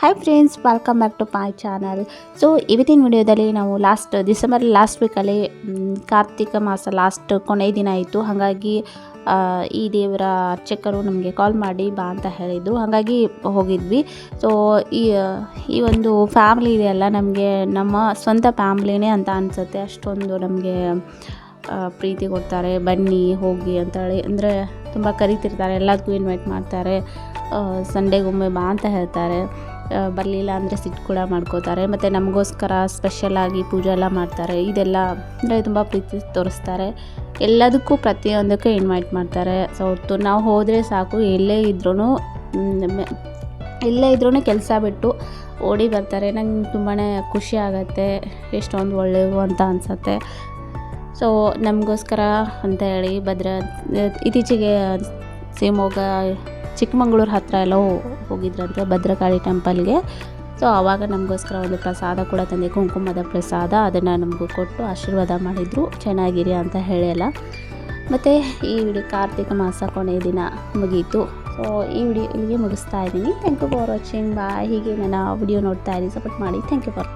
Hi friends welcome back to my channel so ಇವತ್ತಿನ ವಿಡಿಯೋದಲ್ಲಿ ನಾವು ಲಾಸ್ಟ್ ಡಿಸೆಂಬರ್ ಲಾಸ್ಟ್ ವೀಕಲ್ಲಿ ಕಾರ್ತಿಕ ಮಾಸ ಲಾಸ್ಟ್ ಕೊನೆಯ ದಿನ ಇತ್ತು. ಹಾಗಾಗಿ ಈ ದೇವರ ಅರ್ಚಕರು ನಮಗೆ ಕಾಲ್ ಮಾಡಿ ಬಾ ಅಂತ ಹೇಳಿದ್ದು ಹಾಗಾಗಿ ಹೋಗಿದ್ವಿ. ಸೊ ಈ ಈ ಒಂದು ಫ್ಯಾಮ್ಲಿ ಇದೆಯಲ್ಲ ನಮಗೆ ನಮ್ಮ ಸ್ವಂತ ಫ್ಯಾಮ್ಲಿನೇ ಅಂತ ಅನಿಸುತ್ತೆ. ಅಷ್ಟೊಂದು ನಮಗೆ ಪ್ರೀತಿ ಕೊಡ್ತಾರೆ. ಬನ್ನಿ, ಹೋಗಿ ಅಂತೇಳಿ ಅಂದರೆ ತುಂಬ ಕರಿತಿರ್ತಾರೆ. ಎಲ್ಲದಕ್ಕೂ ಇನ್ವೈಟ್ ಮಾಡ್ತಾರೆ. ಸಂಡೇಗೊಮ್ಮೆ ಬಾ ಅಂತ ಹೇಳ್ತಾರೆ. ಬರಲಿಲ್ಲ ಅಂದರೆ ಸಿಟ್ಟು ಕೂಡ ಮಾಡ್ಕೋತಾರೆ. ಮತ್ತು ನಮಗೋಸ್ಕರ ಸ್ಪೆಷಲಾಗಿ ಪೂಜೆ ಎಲ್ಲ ಮಾಡ್ತಾರೆ. ಇದೆಲ್ಲ ಅಂದರೆ ತುಂಬ ಪ್ರೀತಿ ತೋರಿಸ್ತಾರೆ. ಎಲ್ಲದಕ್ಕೂ ಪ್ರತಿಯೊಂದಕ್ಕೆ ಇನ್ವೈಟ್ ಮಾಡ್ತಾರೆ. ಸೊ ಹೊತ್ತು ನಾವು ಹೋದರೆ ಸಾಕು. ಎಲ್ಲೇ ಇದ್ರೂ ಎಲ್ಲೇ ಇದ್ರೂ ಕೆಲಸ ಬಿಟ್ಟು ಓಡಿ ಬರ್ತಾರೆ. ನಂಗೆ ತುಂಬಾ ಖುಷಿ ಆಗುತ್ತೆ. ಎಷ್ಟೊಂದು ಒಳ್ಳೆಯವು ಅಂತ ಅನಿಸುತ್ತೆ. ಸೊ ನಮಗೋಸ್ಕರ ಅಂತ ಹೇಳಿ ಭದ್ರ, ಇತ್ತೀಚೆಗೆ ಶಿವಮೊಗ್ಗ ಚಿಕ್ಕಮಂಗ್ಳೂರು ಹತ್ತಿರ ಎಲ್ಲ ಹೋಗಿದ್ರಂತೆ ಭದ್ರಕಾಳಿ ಟೆಂಪಲ್ಗೆ. ಸೊ, ಆವಾಗ ನಮಗೋಸ್ಕರ ಒಂದು ಪ್ರಸಾದ ಕೂಡ ತಂದೆ, ಕುಂಕುಮದ ಪ್ರಸಾದ ಅದನ್ನು ನಮಗೂ ಕೊಟ್ಟು ಆಶೀರ್ವಾದ ಮಾಡಿದರು. ಚೆನ್ನಾಗಿರಿ ಅಂತ ಹೇಳಲ್ಲ ಮತ್ತು ಈ ವಿಡಿಯೋ ಕಾರ್ತಿಕ ಮಾಸ ಕೊನೆಯ ದಿನ ಮುಗೀತು. ಸೊ, ಈ ವಿಡಿಯೋ ಇಲ್ಲಿಗೆ ಮುಗಿಸ್ತಾ ಇದ್ದೀನಿ. Thank you for watching bye ಹೀಗೆ ನನ್ನ ವಿಡಿಯೋ ನೋಡ್ತಾ ಇರಿ. ಸಪೋರ್ಟ್ ಮಾಡಿ. Thank you for